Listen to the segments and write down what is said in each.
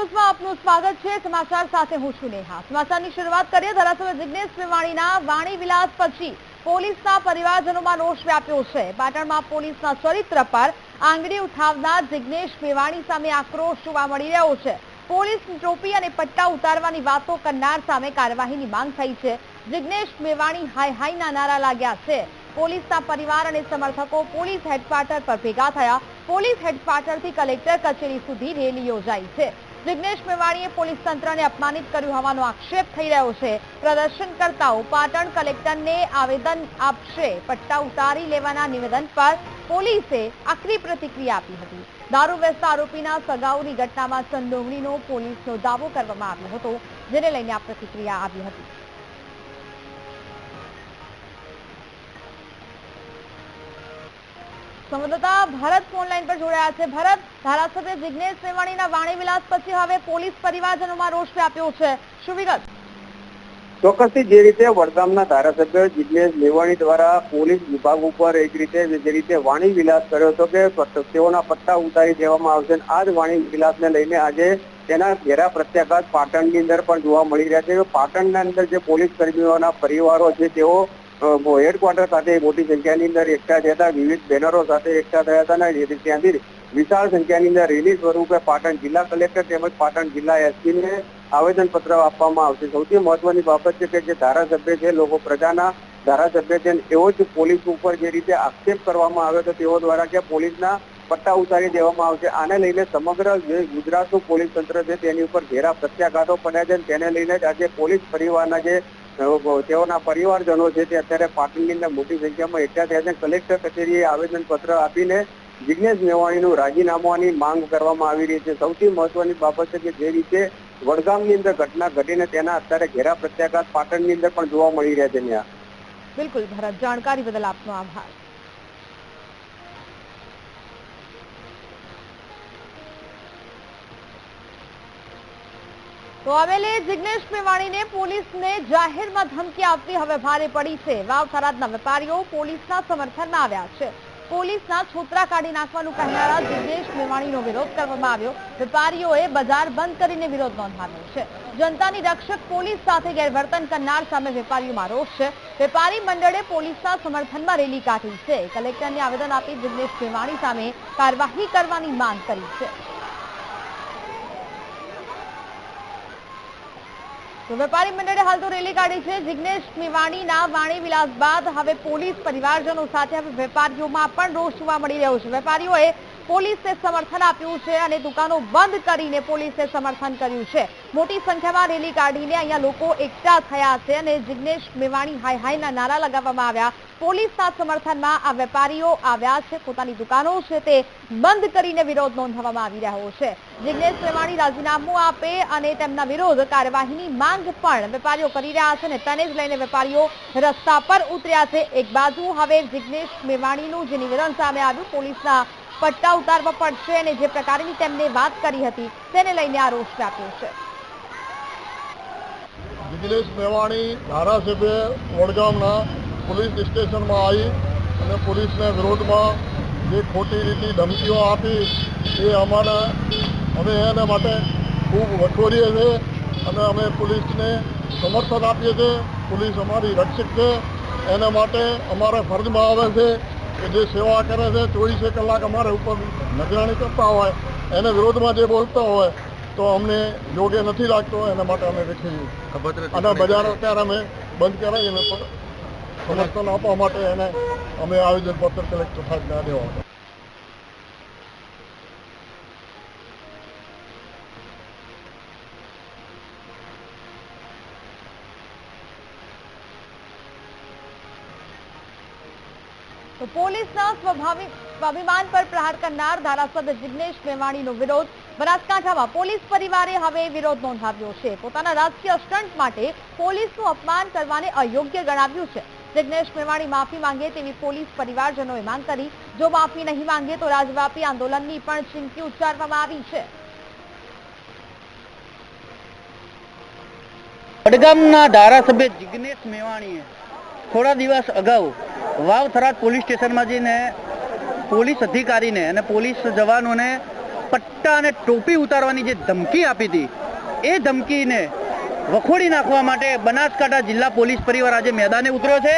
ન્યૂઝમાં આપનું સ્વાગત છે. સમાચાર સાથે હું છું નેહા. સમાચારની શરૂઆત કરીએ. ધારાસભ્ય જિજ્ઞેશ મેવાણીના વાણી વિલાસ પછી પોલીસના પરિવારજનોમાં રોષ વ્યાપ્યો છે. પાટણમાં પોલીસના ચરિત્ર પર આંગળી ઉઠાવનાર જિજ્ઞેશ મેવાણી સામે આક્રોશ જોવા મળી રહ્યો છે. પોલીસ ટોપી અને પટ્ટા ઉતારવાની વાતો કરનાર સામે કાર્યવાહીની માંગ થઈ છે. જિગ્નેશ મેવાણી હાય હાયના નારા લાગ્યા છે. પોલીસના પરિવાર અને સમર્થકો પોલીસ હેડક્વાર્ટર પર ભેગા થયા. પોલીસ હેડક્વાર્ટરથી કલેક્ટર કચેરી સુધી રેલી યોજાઈ છે. જિગ્નેશ મેવાણીએ પોલીસ તંત્રને અપમાનિત કર્યું હોવાનો આક્ષેપ થઈ રહ્યો છે. પ્રદર્શનકર્તાઓ પાટણ કલેક્ટરને આવેદન આપશે. પટ્ટા ઉતારી લેવાના નિવેદન પર પોલીસે આકરી પ્રતિક્રિયા આપી હતી. દારૂ વેચતા આરોપીના સગાઉની ઘટનામાં સંડોવણીનો પોલીસનો દાવો કરવામાં આવ્યો હતો, જેને લઈને આ પ્રતિક્રિયા આવી હતી. સંવાદદાતા ભારત ફોનલાઈન પર જોડાયા છે. ભારત ધારાસભ્ય જિજ્ઞેશ મેવાણીના વાણી વિલાસ પછી હવે પોલીસ પરિવારજનોમાં રોષ વ્યાપ્યો છે. શું વિગત? ચોક્કસથી જે રીતે વડગામના ધારાસભ્ય જિજ્ઞેશ મેવાણી દ્વારા પોલીસ વિભાગ ઉપર એક રીતે જે રીતે વાણી વિલાસ કર્યો હતો કે તેઓના પટ્ટા ઉતારી દેવામાં આવશે આ જ વાણી વિલાસને લઈને આજે તેના ઘેરા પ્રત્યાઘાત પાટણની અંદર પણ જોવા મળી રહ્યા છે. પાટણના અંદર જે પોલીસ કર્મીઓના પરિવારો છે, તેઓ હેડક્વાર્ટર સાથે મોટી સંખ્યાની અંદર એકઠા થયા હતા. વિવિધ બેનરો સાથે એકઠા થયા હતા અને ત્યાંથી વિશાળ સંખ્યાની અંદર રેલી સ્વરૂપે પાટણ જિલ્લા કલેક્ટર તેમજ પાટણ જિલ્લા એસપીને આવેદનપત્ર આપવામાં આવશે. સૌથી મહત્વની બાબત છે કે જે ધારાસભ્ય છે, લોકો પ્રજાના ધારાસભ્ય છે એવો જ પોલીસ ઉપર જે રીતે આક્ષેપ કરવામાં આવ્યો તો તેઓ દ્વારા કે પોલીસના પટ્ટા ઉતારી દેવામાં આવશે. આને લઈને સમગ્ર જે ગુજરાતનું પોલીસ તંત્ર છે તેની ઉપર ઘેરા પ્રત્યાઘાતો પડ્યા છે તેને લઈને જ આજે પોલીસ પરિવારના જે તેઓના પરિવારજનો છે તે અત્યારે પાટણની અંદર મોટી સંખ્યામાં એકઠા થયા છે. કલેક્ટર કચેરીએ આવેદનપત્ર આપીને જિજ્ઞેશ મેવાણીનું રાજીનામાની માંગ કરવામાં આવી રહી છે. સૌથી મહત્વની બાબત છે કે જે રીતે વડગામની અંદર ઘટના ઘટીને તેના અત્યારે ઘેરા પ્રત્યાઘાત પાટણની અંદર પણ જોવા મળી રહ્યા છે ત્યાં. બિલકુલ, ભરત. જાણકારી બદલ આપનો આભાર. તો હવેલી જિગ્નેશ મેવાણીને પોલીસને જાહેરમાં ધમકી આપવી હવે ભારે પડી છે. વાવ થરાદના વેપારીઓ પોલીસના સમર્થનમાં આવ્યા છે. પોલીસના છોતરા કાઢી નાખવાનું કહેનારા જિગ્નેશ મેવાણીનો વિરોધ કરવામાં આવ્યો. વેપારીઓએ બજાર બંધ કરીને વિરોધ નોંધાવ્યો છે. જનતાની રક્ષક પોલીસ સાથે ગેરવર્તન કરનાર સામે વેપારીઓમાં રોષ છે. વેપારી મંડળે પોલીસના સમર્થનમાં રેલી કાઢી છે. કલેક્ટરને આવેદન આપી જિગ્નેશ મેવાણી સામે કાર્યવાહી કરવાની માંગ કરી છે. વેપારી મંડળે હાલ તો રેલી કાઢી છે. જિગ્નેશ મેવાણીના વાણી વિલાસ બાદ હવે પોલીસ પરિવારજનો સાથે હવે વેપારીઓમાં પણ રોષ જોવા મળી રહ્યો છે. વેપારીઓએ પોલીસને સમર્થન આપ્યું છે અને દુકાનો બંધ કરીને પોલીસે સમર્થન કર્યું છે. મોટી સંખ્યામાં રેલી કાઢીને અહીંયા લોકો એકઠા થયા છે અને જિગ્નેશ મેવાણી હાય હાયના નારા લગાવવામાં આવ્યા. પોલીસના સમર્થનમાં આ વેપારીઓ આવ્યા છે. પોતાની દુકાનો છે તે બંધ કરીને વિરોધ નોંધવામાં આવી રહ્યો છે. જિગ્નેશ મેવાણી રાજીનામું આપે અને તેમના વિરોધ કાર્યવાહીની માંગ પણ વેપારીઓ કરી રહ્યા છે અને તેને જ લઈને વેપારીઓ રસ્તા પર ઉતર્યા છે. એક બાજુ હવે જિગ્નેશ મેવાણીનું જે નિવેદન સામે આવ્યું, પોલીસના પટ્ટા ઉતારવા પડશે અને જે પ્રકારની તેમને વાત કરી હતી, તેને લઈને આ રોષ વ્યાપ્યો છે. જિગ્નેશ મેવાણી ધારાસભ્ય, વડગામના પોલીસ સ્ટેશનમાં આવી અને પોલીસના વિરોધમાં જે ખોટી રીતે ધમકીઓ આપી, એ અમારે, અમે એના માટે ખૂબ વખોડીએ છીએ અને અમે પોલીસને સમર્થન આપીએ છીએ. પોલીસ અમારી રક્ષક છે. એના માટે અમારા ફરજમાં આવે છે કે જે સેવા કરે છે ચોવીસે કલાક અમારા ઉપર નજરાણી કરતા હોય એને વિરોધમાં જે બોલતા હોય તો અમને યોગ્ય નથી લાગતો એના માટે અમે દેખીએ અને બજાર અત્યારે અમે બંધ કરાવી અને પ- સમર્થન આપવા માટે એને અમે આયોજન પત્ર કલેક્ટર સાહેબને દેવા પોલીસના સ્વાભિમાન પર પ્રહાર કરનાર ધારાસભ્ય જિગ્નેશ મેવાણીનો વિરોધ. બનાસકાંઠામાં પોલીસ પરિવારે હવે વિરોધ નોંધાવ્યો છે. પોતાના રાજકીય સ્ટન્ટ માટે પોલીસનું અપમાન કરવાને અયોગ્ય ગણાવ્યું છે. જિગ્નેશ મેવાણી માફી માંગે તેવી પોલીસ પરિવારજનોએ માંગ કરી. જો માફી નહીં માંગે તો રાજવ્યાપી આંદોલનની પણ ચીમકી ઉચ્ચારવામાં આવી છે. વડગામના ધારાસભ્ય જિગ્નેશ મેવાણીએ થોડા દિવસ અગાઉ વાવ થરાદ પોલીસ સ્ટેશનમાં જઈને પોલીસ અધિકારીને અને પોલીસ જવાનોને પટ્ટા અને ટોપી ઉતારવાની જે ધમકી આપી હતી, એ ધમકીને વખોડી નાખવા માટે બનાસકાંઠા જિલ્લા પોલીસ પરિવાર આજે મેદાને ઉતર્યો છે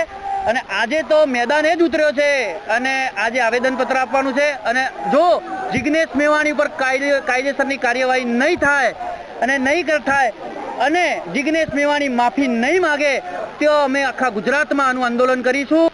અને આજે તો મેદાને જ ઉતર્યો છે અને આજે આવેદનપત્ર આપવાનું છે અને જો જિગ્નેશ મેવાણી ઉપર કાયદે, કાયદેસરની કાર્યવાહી નહીં થાય અને નહીં થાય અને જિગ્નેશ મેવાણી માફી નહીં માગે, તો અમે આખા ગુજરાતમાં આનું આંદોલન કરીશું.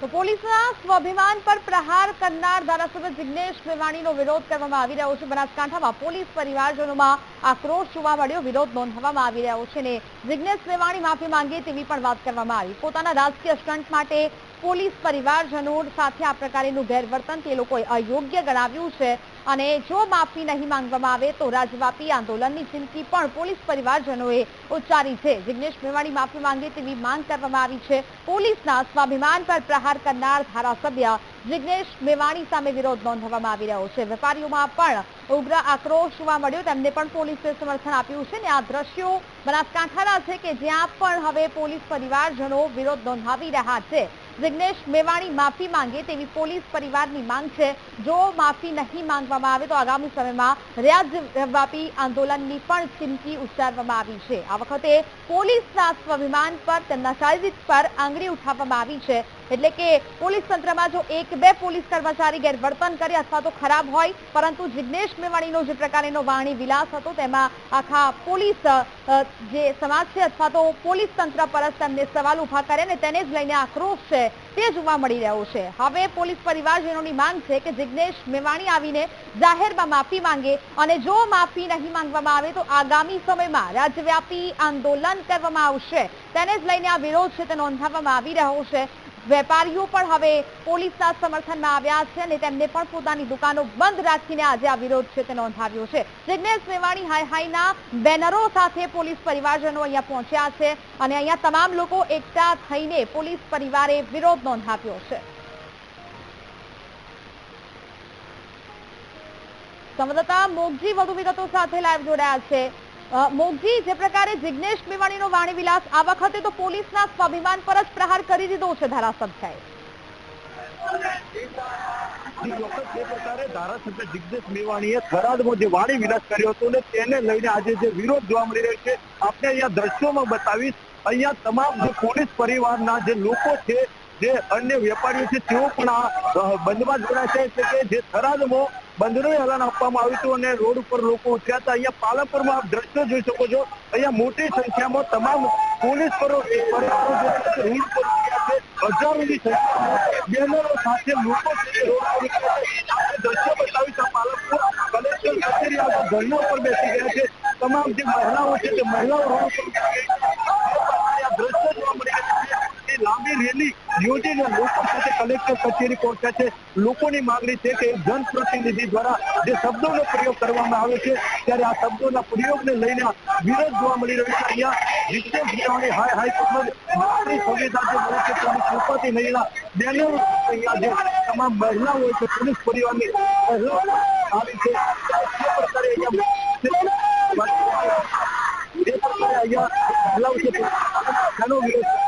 તો પોલીસના સ્વાભિમાન પર પ્રહાર કરનાર ધારાસભ્ય જિગ્નેશ મેવાણીનો વિરોધ કરવામાં આવી રહ્યો છે. બનાસકાંઠામાં પોલીસ પરિવારજનોમાં આક્રોશ જોવા મળ્યો. વિરોધ નોંધવામાં આવી રહ્યો છે ને જિગ્નેશ મેવાણી માફી માંગે તેવી પણ વાત કરવામાં આવી. પોતાના રાજકીય સ્ટન્ટ માટે પોલીસ પરિવારજનો સાથે આ પ્રકારેનું ગેરવર્તન તે લોકોએ અયોગ્ય ગણાવ્યું છે. અને જો માફી નહીં માંગવામાં આવે તો રાજવ્યાપી આંદોલનની ચીમકી પણ પોલીસ પરિવારજનોએ ઉચ્ચારી છે. જિગ્નેશ મેવાણી માફી માંગે તેવી માંગ કરવામાં આવી છે. પોલીસના સ્વાભિમાન પર પ્રહાર કરનાર ધારાસભ્ય જિગ્નેશ મેવાણી સામે વિરોધ નોંધવામાં આવી રહ્યો છે. વેપારીઓમાં પણ ઉગ્ર આક્રોશ જોવા મળ્યો. તેમને પણ પોલીસે સમર્થન આપ્યું છે ને આ દ્રશ્યો બનાસકાંઠાના છે કે જ્યાં પણ હવે પોલીસ પરિવારજનો વિરોધ નોંધાવી રહ્યા છે. જિગ્નેશ મેવાણી માફી માંગે તેવી પોલીસ પરિવારની માંગ છે. જો માફી નહીં માંગવામાં આવે તો આગામી સમયમાં રાજ્યવ્યાપી આંદોલનની પણ ચીમકી ઉચ્ચારવામાં આવી છે. આ વખતે પોલીસના સ્વાભિમાન પર તેમના શારીરિક પર આંગળી ઉઠાવવામાં આવી છે. એટલે કે પોલીસ તંત્રમાં જો એક બે પોલીસ કર્મચારી ગેરવર્તન કરે અથવા તો ખરાબ હોય, પરંતુ જિગ્નેશ મેવાણીનો જે પ્રકારનો વાણી વિલાસ હતો, તેમાં આખા પોલીસ જે સમાજ છે અથવા તો પોલીસ તંત્ર પર જ તેમને સવાલ ઊભા કરે ને તેને જ લઈને આક્રોશ છે, તે જોવા મળી રહ્યો છે. હવે પોલીસ પરિવારજનોની માંગ છે કે જિગ્નેશ મેવાણી આવીને જાહેરમાં માફી માંગે અને જો માફી નહીં માંગવામાં આવે તો આગામી સમયમાં રાજ્યવ્યાપી આંદોલન કરવામાં આવશે. તેને જ લઈને આ વિરોધ છે તે નોંધાવવામાં આવી રહ્યો છે. વેપારીઓ પણ હવે પોલીસના સમર્થનમાં આવ્યા છે અને તેમને પણ પોતાની દુકાનો બંધ રાખીને આજે આ વિરોધ છે તે નોંધાવ્યો છે. જિજ્ઞેશ મેવાણી હાઈ હાઈના બેનરો સાથે પોલીસ પરિવારજનો અહીંયા પહોંચ્યા છે અને અહીંયા તમામ લોકો એકઠા થઈને પોલીસ પરિવારે વિરોધ નોંધાવ્યો છે. સંવાદદાતા મોગજી વધુ વિગતો સાથે લાઈવ જોડાયા છે. મોગજી જે પ્રકારે જિગ્નેશ મેવાણીનો વાણી વિલાસ આ વખતે તો પોલીસના સ્વાભિમાન પર જ પ્રહાર કરી દીધો છે ધારાસભ્યએ. વિલાસ કર્યો હતો તેને લઈને આજે જે વિરોધ જોવા મળી રહ્યો છે આપણે અહીંયા દ્રશ્યોમાં બતાવીશ, અહીંયા તમામ જે પોલીસ પરિવારના જે લોકો છે, જે અન્ય વેપારીઓ છે, તેઓ પણ આ બંધમાં જોડાયા છે કે જે થરાદમાં બંધનું એલાન આપવામાં આવ્યું હતું અને રોડ ઉપર લોકો ઉતર્યા હતા. અહીંયા પાલનપુરમાં આપ દ્રશ્યો જોઈ શકો છો. અહીંયા મોટી સંખ્યામાં તમામ પોલીસ પરો- તે રોડ પર હજારોની સંખ્યામાં બેનરો સાથે લોકો દ્રશ્યો બતાવી પર છે પાલનપુર કલેક્ટર કચેરી ધરણા ઉપર બેસી ગયા છે. તમામ જે મહિલાઓ છે તે મહિલાઓ રોડ ઉપર ઉતરી ગઈ છે આ દ્રશ્યો જોવા મળી રહ્યા છે એ લાંબી રેલી યોજીને લોકો સાથે કલેક્ટર કચેરી પહોંચ્યા છે. લોકોની માંગણી છે કે જનપ્રતિનિધિ દ્વારા જે શબ્દોનો પ્રયોગ કરવામાં આવે છે, ત્યારે આ શબ્દોના પ્રયોગને લઈને વિરોધ જોવા મળી રહ્યો છે. અહીંયા વિશેષ વિચારણી હાય નાગરિક સંવિધાન જે મળે છે તેની કૃપાથી લઈને બેનર અહીંયા જે તમામ મહિલાઓ છે, પોલીસ પરિવારની આવી છે. પ્રકારે અહીંયા અહીંયા મહિલાઓ છે તેનો વિરોધ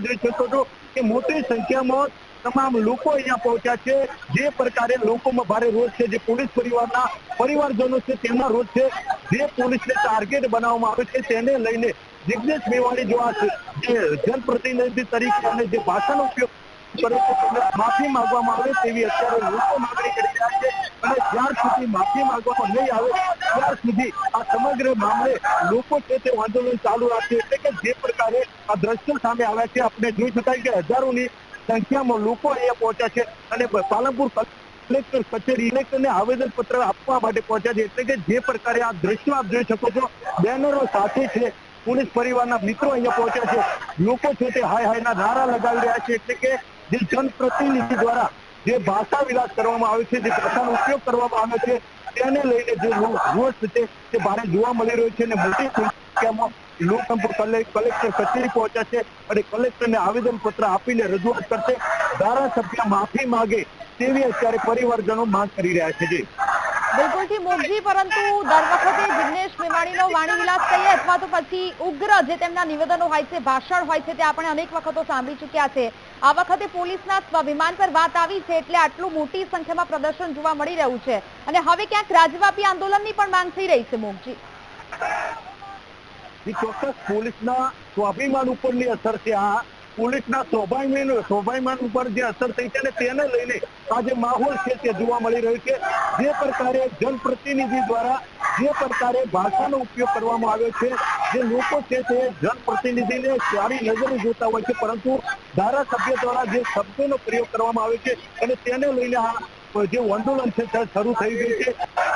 જોઈ શકો છો કે મોટી સંખ્યામાં તમામ લોકો અહીંયા પહોંચ્યા છે જે પ્રકારે લોકોમાં ભારે રોષ છે જે પોલીસ પરિવારના પરિવારજનો છે તેમાં રોષ છે જે પોલીસને ટાર્ગેટ બનાવવામાં આવે છે તેને લઈને જિગ્નેશ મેવાણી જો આ જે જનપ્રતિનિધિ તરીકે અને જે ભાષાનો ઉપયોગ માફી માંગવામાં આવે તેવી અત્યારે લોકો માંગણી કરી રહ્યા છે. અને જ્યાં સુધી માફી માંગવામાં નહીં આવે, ત્યાં સુધી આ સમગ્ર મામલે લોકો છે તે આંદોલન ચાલુ રાખશે એટલે કે જે પ્રકારે આ દ્રશ્યો સામે આવ્યા છે. આપણે જોઈ શકાય કે હજારોની સંખ્યામાં લોકો અહીંયા પહોંચ્યા છે અને પાલનપુર કલેક્ટર કચેરી કલેક્ટરને આવેદન પત્ર આપવા માટે પહોંચ્યા છે. એટલે કે જે પ્રકારે આ દ્રશ્યો આપ જોઈ શકો છો. બેનરો સાથે છે. પોલીસ પરિવારના મિત્રો અહીંયા પહોંચ્યા છે. લોકો છે તે હાય હાયના નારા લગાવી રહ્યા છે એટલે કે જે જનપ્રતિનિધિ દ્વારા જે ભાષા વિલાસ કરવામાં આવે છે, જે ભાષાનો ઉપયોગ કરવામાં આવે છે, તેને લઈને જે રોષ છે તે ભારે જોવા મળી રહ્યો છે અને મોટી સંખ્યામાં લોકો કલેક્ટર કચેરી પહોંચ્યા છે અને કલેક્ટરને આવેદન પત્ર આપીને રજૂઆત કરશે. ધારાસભ્ય માફી માગે તેવી અત્યારે પરિવારજનો માંગ કરી રહ્યા છે. જી બિલકુલથી મોગજી પરંતુ દર વખતે જિગ્નેશ મેવાણીનો વાણી વિલાસ કહીએ અથવા તો પછી ઉગ્ર જે તેમના નિવેદનો હોય છે, ભાષણ હોય છે, તે આપણે અનેક વખતો સાંભળી ચૂક્યા છે. આ વખતે પોલીસના સ્વાભિમાન પર વાત આવી છે, એટલે આટલું મોટી સંખ્યામાં પ્રદર્શન જોવા મળી રહ્યું છે. અને હવે ક્યાંક રાજવ્યાપી આંદોલનની પણ માંગ થઈ રહી છે મોગજી ચોક્કસ પોલીસના સ્વાભિમાન ઉપરની અસર છે આ. પોલીસના સ્વાભિમાન સ્વાભિમાન ઉપર જે અસર થઈ છે અને તેને લઈને આ માહોલ છે તે જોવા મળી રહ્યો છે. જે પ્રકારે જનપ્રતિનિધિ દ્વારા જે પ્રકારે ભાષાનો ઉપયોગ કરવામાં આવ્યો છે, જે લોકો છે તે જનપ્રતિનિધિને સારી નજરે જોતા હોય છે, પરંતુ ધારાસભ્ય દ્વારા જે શબ્દોનો પ્રયોગ કરવામાં આવે છે અને તેને લઈને આ જે આંદોલન છે તે શરૂ થઈ ગયું છે.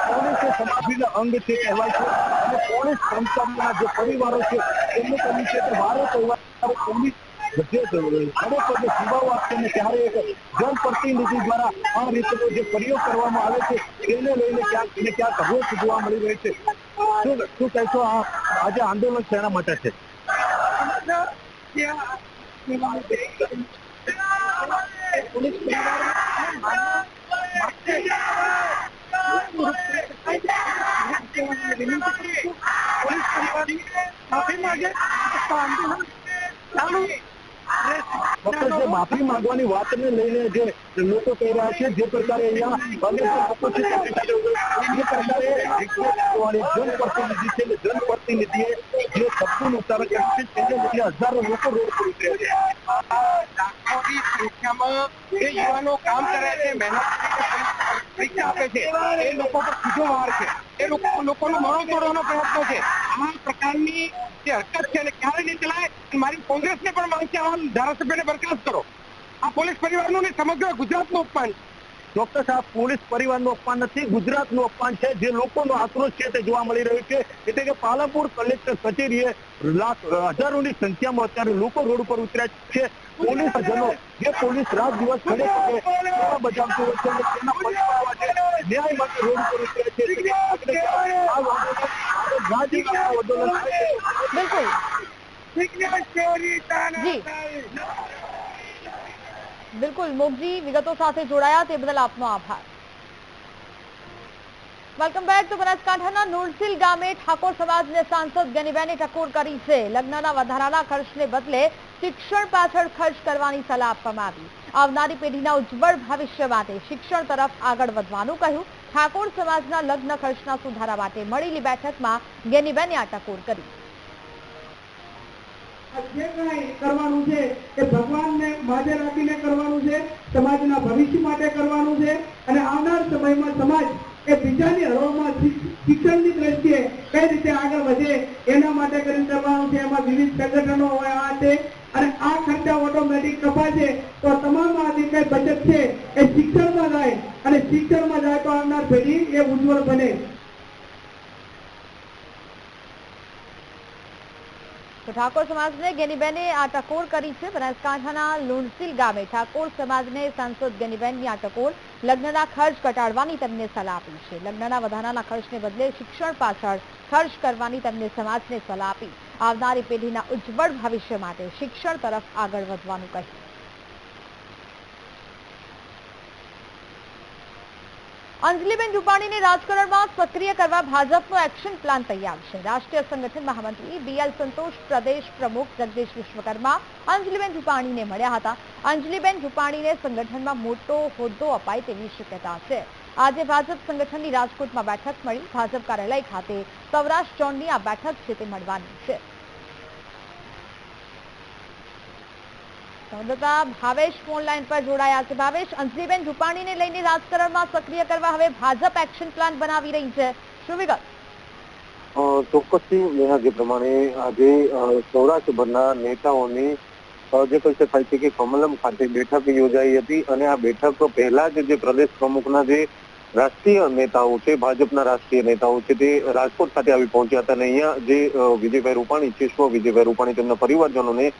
પોલીસ સમાજના અંગ છે કહેવાય છે. અને પોલીસ સંસ્થાના જે પરિવારો છે, એમને કહ્યું છે કે મારો પરિવાર પોલીસ પ્રયોગ કરવામાં આવે છે તેને લઈને ક્યાંક ને ક્યાંક રોષ જોવા મળી રહ્યો છે શું કહેશો આજે આંદોલન શેના માટે છે જે માફી માંગવાની વાતને લઈને જે લોકો કહી રહ્યા છે, જે પ્રકારે જનપ્રતિનિધિ છે જનપ્રતિનિધિએ જે શબ્દોનું ઉચ્ચારણ કર્યું છે, તેને લઈને હજારો લોકો રોડ પર ઉતર્યા છે. યુવાનો કામ કરે છે, મહેનત પરીક્ષા આપે છે, એ લોકો પર સીધો વાર છે. એ લોકો લોકોનો મરો તોડવાનો પ્રયત્ન છે. આ પ્રકારની જે હરકત છે, એને ક્યારે નહીં ચલાય મારી કોંગ્રેસને પણ માંગ છે આવા ધારાસભ્યને બરખાસ્ત કરો. આ પોલીસ પરિવારનું નહીં સમગ્ર ગુજરાતનું અપમાન. ડોક્ટર સાહેબ પોલીસ પરિવારનું અપમાન નથી ગુજરાતનું અપમાન છે. જે લોકોનો આક્રોશ છે તે જોવા મળી રહ્યો છે. એટલે કે પાલનપુર કલેક્ટર કચેરીએ લાખ હજારોની સંખ્યામાં અત્યારે લોકો રોડ ઉપર ઉતર્યા છે. પોલીસ જનો જે પોલીસ રાત દિવસ ખડે પગે સેવા બજાવતું હોય છે તેના પરિવાર માટે ન્યાય માટે રોડ ઉપર ઉતર્યા છે એટલે બિલકુલ, મોગજી, વિગતો સાથે જોડાયા તે બદલ આપનો આભાર. વેલકમ બેક તો બનાસકાંઠાના નુરસિલ ગામે ઠાકોર સમાજને સાંસદ ગનીબેને ટકોર કરી છે. લગ્નના વધારાના ખર્ચને બદલે શિક્ષણ પાછળ ખર્ચ કરવાની સલાહ આપવામાં આવી. આવનારી પેઢીના ઉજ્જવળ ભવિષ્ય માટે શિક્ષણ તરફ આગળ વધવાનું કહ્યું. ઠાકોર સમાજના લગ્ન ખર્ચના સુધારા માટે મળેલી બેઠકમાં ગેનીબેને આ ટકોર કરી. જે છે એ ભગવાનને માથે રાખીને અને આવનાર સમયમાં કઈ રીતે આગળ વધે એના માટે એમાં વિવિધ સંગઠનો આ તે અને આ ખર્ચા ઓટોમેટિક કપાશે તો તમામ આ જે બચત છે એ શિક્ષણમાં જાય અને શિક્ષણમાં જાય તો આવનાર પેઢી એ ઉજ્જવળ બને. ઠાકોર સમાજને ગેનીબેને આ ટકોર કરી છે. બનાસકાંઠાના લુણસીલ ગામે ઠાકોર સમાજને સાંસદ ગેનીબેનની આ ટકોર લગ્નના ખર્ચ ઘટાડવાની તેમને સલાહ આપી છે. લગ્નના વધારાના ખર્ચને બદલે શિક્ષણ પાછળ ખર્ચ કરવાની તેમને સમાજને સલાહ આપી. આવનારી પેઢીના ઉજ્જવળ ભવિષ્ય માટે શિક્ષણ તરફ આગળ વધવાનું કહ્યું અંજલિબેન રૂપાણીને રાજકારણમાં સક્રિય કરવા ભાજપનો એક્શન પ્લાન તૈયાર છે. રાષ્ટ્રીય સંગઠન મહામંત્રી બીએલ સંતોષ, પ્રદેશ પ્રમુખ જગદીશ વિશ્વકર્મા અંજલિબેન રૂપાણીને મળ્યા હતા. અંજલિબેન રૂપાણીને સંગઠનમાં મોટો હોદ્દો અપાય તેવી શક્યતા છે. આજે ભાજપ સંગઠનની રાજકોટમાં બેઠક મળી. ભાજપ કાર્યાલય ખાતે સૌરાષ્ટ્ર ઝોનની આ બેઠક છે તે મળવાની છે. સંવાદદાતા ભાવેશ ફોન લાઈન પર જોડાયા છે. ભાવેશ, અંજલીબેન રૂપાણીને લઈને રાજકારણમાં સક્રિય કરવા હવે ભાજપ એક્શન પ્લાન બનાવી રહી છે. શું વિગત? ચોક્કસથી નેહા, જે પ્રમાણે આજે સૌરાષ્ટ્રભરના નેતાઓની જે કહી શકાય છે કે કમલમ ખાતે બેઠક યોજાઈ હતી અને આ બેઠક પહેલા જ જે પ્રદેશ પ્રમુખના જે રાષ્ટ્રીય નેતાઓ છે, ભાજપના રાષ્ટ્રીય નેતાઓ છે, તે રાજકોટ ખાતે આવી પહોંચ્યા હતા. અને અહીંયા જે વિજયભાઈ રૂપાણી છે, સ્વ વિજયભાઈ રૂપાણી તેમના પરિવારજનોને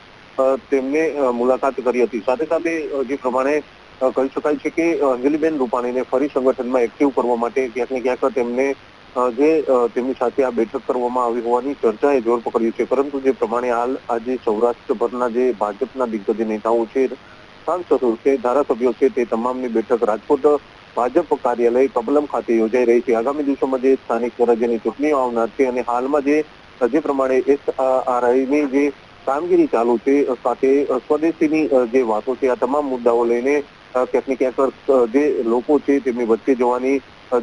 તેમને મુલાકાત કરી હતી. સાથે સાથે જે પ્રમાણે કહી શકાય છે કે અંજલિબેન રૂપાણીને ફરી સંગઠનમાં એક્ટિવ કરવા માટે ક્યાંક ને ક્યાંક તેમને જે તેમની સાથે આ બેઠક કરવામાં આવી હોવાની ચર્ચાએ જોર પકડ્યું છે. પરંતુ જે પ્રમાણે હાલ આજે સૌરાષ્ટ્રભરના જે ભાજપના દિગ્ગજ નેતાઓ છે, સાંસદો છે, ધારાસભ્યો છે, તે તમામની બેઠક રાજકોટ ભાજપ કાર્યાલય કબલમ ખાતે યોજાઈ રહી છે. આગામી દિવસોમાં જે સ્થાનિક સ્વરાજ્યની ચૂંટણીઓ આવનાર છે અને હાલમાં જે જે પ્રમાણે એસઆરઆઈની જે કામગીરી ચાલુ છે સાથે સ્વદેશીની જે વાતો છે, આ તમામ મુદ્દાઓ લઈને ક્યાંક ને ક્યાંક જે લોકો છે, તેમની વચ્ચે જવાની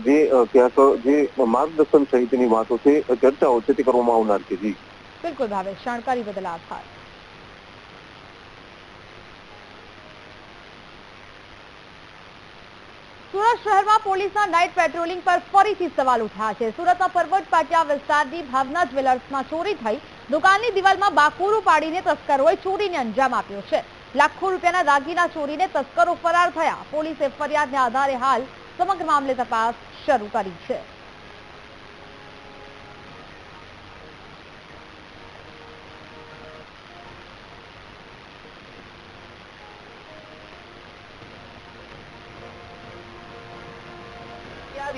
જે ક્યાંક જે માર્ગદર્શન સહિતની વાતો છે ચર્ચાઓ છે, તે કરવામાં આવનાર છે, જી. બિલકુલ ભાવેશ, જાણકારી બદલ આભાર. સુરત શહેરમાં પોલીસના નાઇટ પેટ્રોલિંગ પર ફરીથી સવાલ ઉઠ્યા છે. સુરતના પરવટ પાટિયા વિસ્તારની ભાવના જ્વેલર્સમાં ચોરી થઈ. દુકાનની દિવાલમાં બાકુરું પાડીને તસ્કરોએ ચોરીને અંજામ આપ્યો છે. લાખો રૂપિયાના દાગીના ચોરીને તસ્કરો ફરાર થયા. પોલીસે ફરિયાદને આધારે હાલ સમગ્ર મામલે તપાસ શરૂ કરી છે.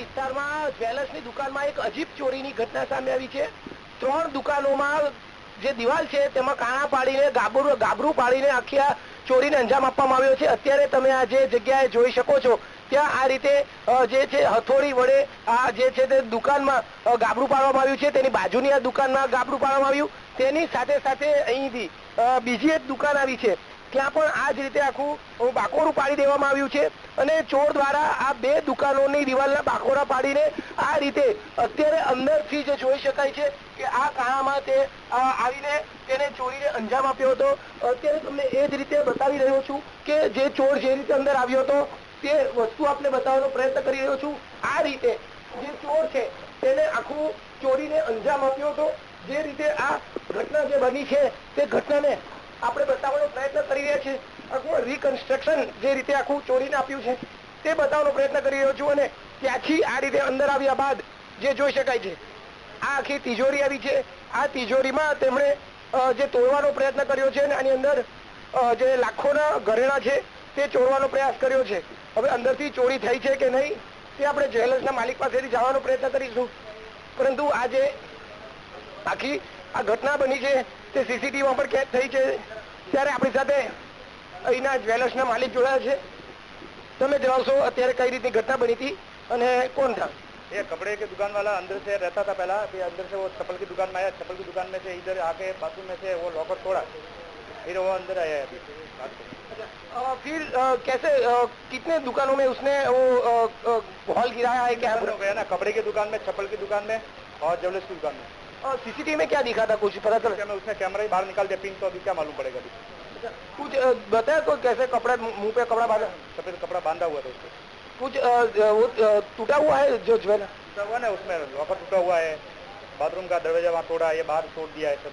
વિસ્તારમાં જ્વેલર્સની દુકાનમાં એક અજીબ ચોરીની ઘટના સામે આવી છે. ત્રણ દુકાનોમાં જે દિવાલ છે, તેમાં કાણા પાડીને ગાબરું ગાબરું પાડીને આખી ચોરીને અંજામ આપવામાં આવ્યો છે. અત્યારે તમે આ જે જગ્યાએ જોઈ શકો છો, ત્યાં આ રીતે જે છે, હથોડી વડે આ જે છે તે દુકાનમાં ગાબરું પાડવામાં આવ્યું છે. તેની બાજુની આ દુકાનમાં ગાબરું પાડવામાં આવ્યું. તેની સાથે સાથે અહીંથી બીજી એક દુકાન આવી છે. ત્યાં પણ આ જ રીતે આખું બાકોરું પાડી દેવામાં આવ્યું છે. અને ચોર દ્વારા આ બે દુકાનોની દિવાલના બાકોરા પાડીને આ રીતે અત્યારે અંદરથી જે જોઈ શકાય છે કે આ કાણામાં તે આવીને તેને ચોરીને અંજામ આપ્યો હતો. અત્યારે તમને એ જ રીતે બતાવી રહ્યો છું કે જે ચોર જે રીતે અંદર આવ્યો હતો, તે વસ્તુ આપને બતાવવાનો પ્રયત્ન કરી રહ્યો છું. આ રીતે જે ચોર છે, તેને આખું ચોરીને અંજામ આપ્યો હતો. જે રીતે આ ઘટના જે બની છે, તે ઘટનાને આપણે બતાવવાનો પ્રયત્ન કરી રહ્યા છીએ. આખું રિકન્સ્ટ્રક્શન જે રીતે આખું ચોરીને આપ્યું છે, તે બતાવવાનો પ્રયત્ન કરી રહ્યો છું અને ત્યાંથી આ રીતે અંદર આવ્યા બાદ જે જોઈ શકાય છે, આ આખી તિજોરી આવી છે. આ તિજોરીમાં તેમણે જે તોડવાનો પ્રયત્ન કર્યો છે અને આની અંદર જે લાખોના ઘરેણા છે, તે ચોરવાનો પ્રયાસ કર્યો છે. હવે અંદરથી ચોરી થઈ છે કે નહીં, તે આપણે જ્વેલર્સના માલિક પાસેથી જાણવાનો પ્રયત્ન કરીશું. પરંતુ આજે આખી, આ ઘટના બની છે તે સીસીટીવીમાં પણ કેદ થઈ છે ત્યારે આપણી સાથે અહીંના જ્વેલર્સના માલિક જોડાયા છે તમે જણાવશો અત્યારે કઈ રીતની ઘટના બની હતી અને કોણ था ये कपड़े की दुकान वाला अंदर से रहता था पहला फिर अंदर से वो चप्पल की दुकान में आया चप्पल की दुकान में से इधर आके बाथरूम में से वो लॉकर तोड़ा फिर वो अंदर आया है अभी रात को अ, फिर अ, कैसे अ, कितने दुकानों में उसने वो अ, अ, हॉल गिराया है क्या अंदर हो गया ना कपड़े की दुकान में चप्पल की दुकान में और ज्वेलर्स की दुकान में सीसीटीवी में क्या दिखा था कुछ पता चला? उसने कैमरा ही बाहर निकाल दिया पिन तो अभी क्या मालूम पड़ेगा अभी। कुछ बताया कोई कैसे कपड़ा मुँह पे कपड़ा बांधा? सफ़ेद कपड़ा बांधा हुआ था उसको कुछ वो टूटा हुआ है जो ज्वेलर? टूटा हुआ ना उसमें लॉकर टूटा हुआ है। बाथरूम का दरवाज़ा वहाँ तोड़ा ये बाहर तोड़ दिया है सब।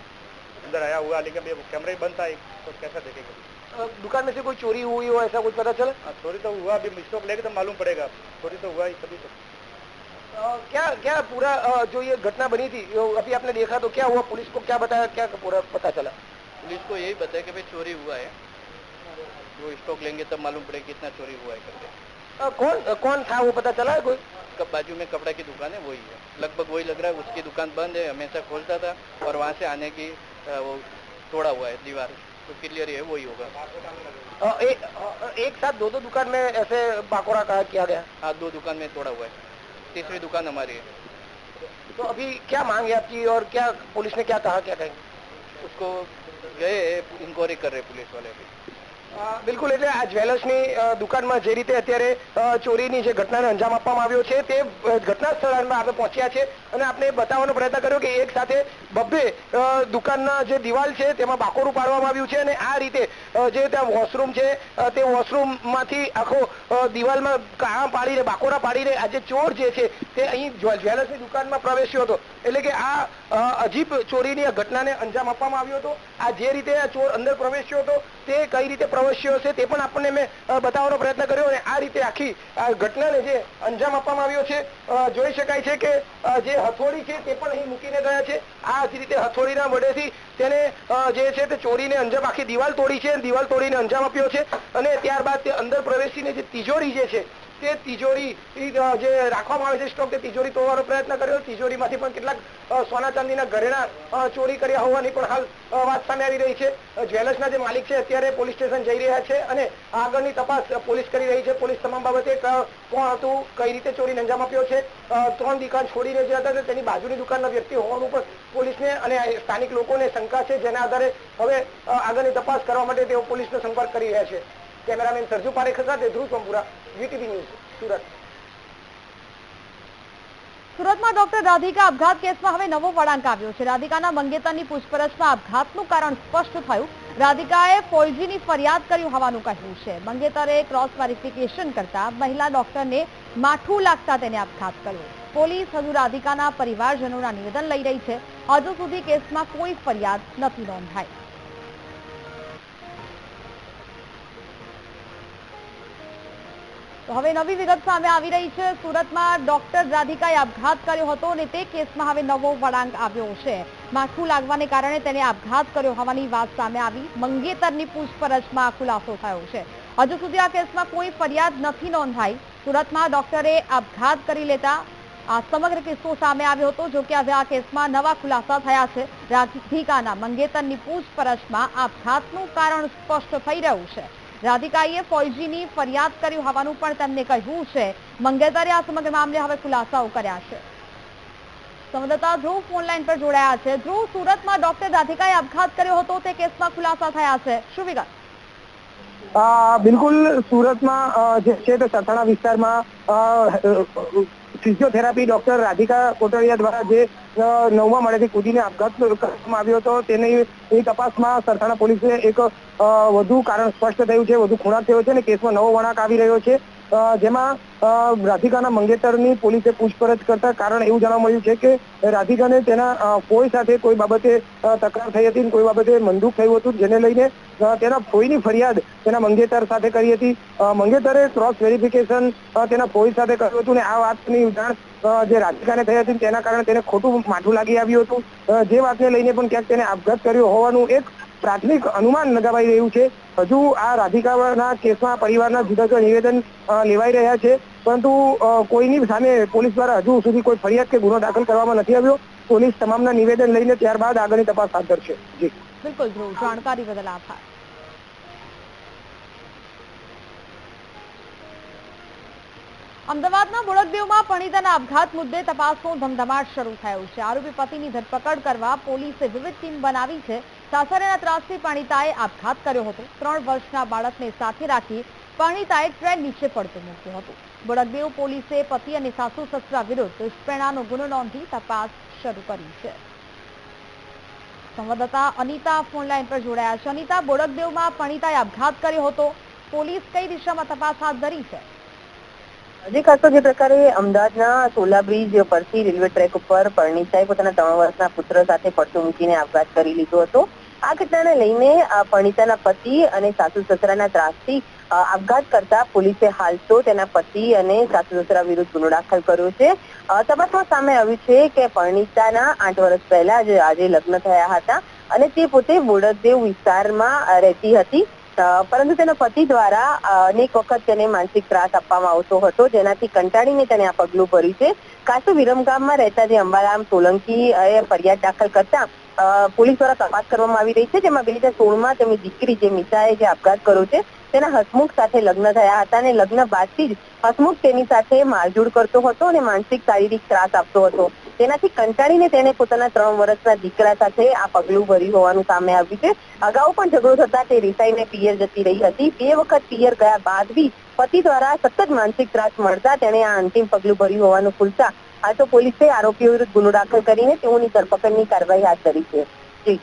अंदर आया हुआ लेकिन अभी कैमरा ही बंद था तो कैसा देखेंगे? दुकान में से कोई चोरी हुई हो ऐसा कुछ पता चला? हाँ चोरी तो हुआ अभी स्टॉक लेके तो मालूम पड़ेगा। चोरी तो हुआ ही तभी तो। क्या क्या पूरा जो ये घटना बनी थी अभी आपने देखा तो क्या हुआ? पुलिस को क्या बताया? क्या पूरा पता चला? पुलिस को यही बताया कि भाई चोरी हुआ है। जो स्टॉक लेंगे तब मालूम पड़ेगा कितना चोरी हुआ है करके। कौन कौन था? वो पता चला है कोई? कब बाजू में कपड़ा की दुकान है वही है। लगभग वही लग रहा है उसकी दुकान बंद है हमेशा खोलता था। और वहाँ से आने की वो तोड़ा हुआ है दीवार। तो क्लियर है वही होगा। एक साथ दो दो दुकान में ऐसे बाकोरा का किया गया? हाँ दो दुकान में तोड़ा हुआ है। तीसरी दुकान हमारी है तो अभी क्या मांग है आपकी और क्या पुलिस ने क्या कहा क्या कहेंगे उसको गए इंक्वायरी कर रहे पुलिस वाले भी અ, બિલકુલ, એટલે આ જ્વેલર્સની દુકાનમાં જે રીતે અત્યારે ચોરીની જે ઘટનાને અંજામ આપવામાં આવ્યો છે, તે ઘટના સ્થળમાં આપણે પહોંચ્યા છે. અને આપણે બતાવવાનો પ્રયત્ન કર્યો કે એક સાથે બબ્બે દુકાનના જે દિવાલ છે, તેમાં બાકોરું પાડવામાં આવ્યું છે. અને આ રીતે જે ત્યાં વોશરૂમ છે તે વોશરૂમમાંથી આખો દિવાલમાં કાણા પાડીને બાકોરા પાડીને, આ જે ચોર જે છે, તે અહીં જ્વે- જ્વેલર્સની દુકાનમાં પ્રવેશ્યો હતો. એટલે કે આ અજીબ ચોરીની ઘટનાને અંજામ આપવામાં આવ્યો હતો. આ જે રીતે આ ચોર અંદર પ્રવેશ્યો હતો તે કઈ રીતે પ્રવેશ્યો છે તે પણ આપણને મેં બતાવવાનો પ્રયત્ન કર્યો અને આ રીતે આખી આ ઘટનાને જે અંજામ આપવામાં આવ્યો છે જોઈ શકાય છે કે જે હથોડી છે તે પણ અહીં મૂકીને ગયા છે. આ જ રીતે હથોડીના વડેથી તેને જે છે તે ચોરીને અંજામ, આખી દિવાલ તોડી છે દિવાલ તોડીને અંજામ આપ્યો છે. અને ત્યારબાદ તે અંદર પ્રવેશીને જે તિજોરી જે છે તે તિજોરી જે રાખવામાં આવે છે સ્ટોક, તે તિજોરી તોડવાનો પ્રયત્ન કર્યો. તિજોરીમાંથી પણ કેટલાક સોના ચાંદીના ઘરેણા ચોરી કર્યા હોવાની પણ હાલ વાત સામે આવી રહી છે. જ્વેલર્સના જે માલિક છે, અત્યારે પોલીસ સ્ટેશન જઈ રહ્યા છે અને આગળની તપાસ પોલીસ કરી રહી છે. પોલીસ તમામ બાબતે કોણ હતું, કઈ રીતે ચોરીને અંજામ આપ્યો છે? ત્રણ દુકાન છોડીને જે હતા તેની બાજુની દુકાનના વ્યક્તિ હોવાનું પણ પોલીસને અને સ્થાનિક લોકોને શંકા છે. જેના આધારે હવે આગળની તપાસ કરવા માટે તેઓ પોલીસનો સંપર્ક કરી રહ્યા છે. કેમેરામેન સરજુ પારેખ સાથે ધ્રુવ ચંપુરા વીટીવી ન્યૂઝ, સુરત. સુરતમાં ડોક્ટર રાધિકા આપઘાત કેસમાં હવે નવો વળાંક આવ્યો છે. રાધિકાના મંગેતરની પૂછપરછમાં આપઘાતનું કારણ સ્પષ્ટ થયું. રાધિકાએ ફોઈજીની ફરિયાદ કરી હોવાનું કહ્યું છે. મંગેતરે ક્રોસ વેરિફિકેશન કરતા મહિલા ડોક્ટરને માઠું લાગતા તેને આપઘાત કર્યો. પોલીસ હજુ રાધિકાના પરિવારજનોના નિવેદન લઈ રહી છે. હજુ સુધી કેસમાં કોઈ ફરિયાદ નથી નોંધાઈ. તો હવે નવી વિગત સામે આવી રહી છે. સુરતમાં ડોક્ટર રાધિકાએ આપઘાત કર્યો હતો અને તે કેસમાં હવે નવો વળાંક આવ્યો છે. માથું લાગવાને કારણે તેને આપઘાત કર્યો હોવાની વાત સામે આવી. મંગેતરની પૂછપરછમાં આ ખુલાસો થયો છે. હજુ સુધી આ કેસમાં કોઈ ફરિયાદ નથી નોંધાઈ. સુરતમાં ડોક્ટરે આપઘાત કરી લેતા આ સમગ્ર કિસ્સો સામે આવ્યો હતો જો કે હવે આ કેસમાં નવા ખુલાસા થયા છે. રાધિકાના મંગેતરની પૂછપરછમાં આપઘાતનું કારણ સ્પષ્ટ થઈ રહ્યું છે. રાધિકાએ ફોઈજીની ફરિયાદ કરી હોવાનું પણ તેમને કહ્યું છે. મંગેતરે આ સમગ્ર મામલે હવે ખુલાસાઓ કર્યા છે. સંવાદદાતા ધ્રુવ ફોન લાઈન પર જોડાયા છે. ધ્રુવ, સુરતમાં ડોક્ટર રાધિકાએ આપઘાત કર્યો હતો, તે કેસમાં ખુલાસા થયા છે. શું વિગત? બિલકુલ સુરતમાં જે છે તે સથાણા વિસ્તારમાં ફિઝિયોથેરાપી ડોક્ટર રાધિકા કોટડિયા દ્વારા જે નવમા માળેથી કૂદીને આપઘાત કરવામાં આવ્યો હતો, તેની એ તપાસમાં સરથાણા પોલીસે એક વધુ કારણ સ્પષ્ટ થયું છે, વધુ ખૂણા થયો છે અને કેસમાં નવો વળાંક આવી રહ્યો છે. જેમાં રાધિકાના મંગેતરની પોલીસે પૂછપરછ કરતા કારણ એવું જાણવા મળ્યું છે કે રાધિકાને તેના ફોઈ સાથે કોઈ બાબતે તકરાર થઈ હતી કોઈ બાબતે મંદુક થયું હતું જેને લઈને તેના ફોઈની ફરિયાદ તેના મંગેતર સાથે કરી હતી. મંગેતરે ક્રોસ વેરિફિકેશન તેના ફોઈ સાથે કર્યું હતું ને આ વાતની જાણ જે રાધિકાને થઈ હતી તેના કારણે તેને ખોટું માઠું લાગી આવ્યું હતું. જે વાતને લઈને પણ ક્યાંક તેને આપઘાત કર્યો હોવાનું એક પ્રાથમિક અનુમાન લગાવાઈ રહ્યું છે. હજુ આ રાધિકાના કેસમાં પરિવારના જુદા જુદા નિવેદન લેવાઈ રહ્યા છે. પરંતુ કોઈની સામે પોલીસ દ્વારા હજુ સુધી કોઈ ફરિયાદ કે ગુનો દાખલ કરવામાં નથી આવ્યો. પોલીસ તમામના નિવેદન લઈને ત્યારબાદ આગળની તપાસ હાથ ધરશે. જી. બિલકુલ જાણકારી બદલ આભાર. અમદાવાદના બોડકદેવમાં પરિણીતાના આપઘાત મુદ્દે તપાસનો ધમધમાટ શરૂ થયો છે. આરોપી પતિની ધરપકડ કરવા પોલીસે વિવિધ ટીમ બનાવી છે. સાસરિયાના ત્રાસથી પરિણીતાએ આપઘાત કર્યો હતો. ત્રણ વર્ષના બાળકને સાથે રાખી પરિણીતાએ ટ્રેન નીચે પડતું મૂક્યું હતું. બોડકદેવ પોલીસે પતિ અને સાસુ સસરા વિરુદ્ધ દુષ્પ્રેરણાનો ગુનો નોંધી તપાસ શરૂ કરી છે. સંવાદદાતા અનિતા ફોનલાઈન પર જોડાયા છે. અનિતા, બોડકદેવમાં પણિતાએ આપઘાત કર્યો હતો. પોલીસ કઈ દિશામાં તપાસ હાથ ધરી છે? હજી ખાસ જે પ્રકારે અમદાવાદના સોલા બ્રિજ પરથી રેલવે ટ્રેક ઉપર પરણીતાએ પોતાના ત્રણ વર્ષના પુત્ર સાથે પડતો મૂકીને આપઘાત કરી લીધો હતો. આ ઘટનાને લઈને પરણીતાના પતિ અને સાસુ સસરાના ત્રાસથી આપઘાત કરતા પોલીસે હાલ તો તેના પતિ અને સાસુ સસરા વિરુદ્ધ ગુનો દાખલ કર્યો છે. તપાસમાં સામે આવ્યું છે કે પરણીતાના આઠ વર્ષ પહેલા આજે લગ્ન થયા હતા અને તે પોતે બોડકદેવ વિસ્તારમાં રહેતી હતી. પરંતુ તેના પતિ દ્વારા અનેક વખત તેને માનસિક ત્રાસ આપવામાં આવતો હતો. જેનાથી કંટાળીને તેને આ પગલું ભર્યું છે. કાસુ વિરમગામમાં રહેતા જે અંબારામ સોલંકી એ ફરિયાદ દાખલ કરતા પોલીસ દ્વારા તપાસ કરવામાં આવી રહી છે. જેમાં બે હજાર સોળમાં તેમની દીકરી જે મિતાએ જે આપઘાત કર્યો છે, તેના હસમુખ સાથે લગ્ન થયા હતા અને લગ્ન બાદથી જ હસમુખ તેની સાથે મારઝૂડ કરતો હતો અને માનસિક શારીરિક ત્રાસ આપતો હતો. તેનાથી કંટાળીને તેને પોતાના ત્રણ વર્ષના દીકરા સાથે આ પગલું ભર્યું હોવાનું સામે આવ્યું છે. અગાઉ પણ ઝઘડો થતા તે રિસાઈને પિયર જતી રહી હતી. બે વખત પિયર ગયા બાદ બી પતિ દ્વારા સતત માનસિક ત્રાસ મળતા તેણે આ અંતિમ પગલું ભર્યું હોવાનું ખુલતા આ તો પોલીસે આરોપીઓ વિરુદ્ધ ગુનો દાખલ કરીને તેઓની ધરપકડની કાર્યવાહી હાથ ધરી છે. જી.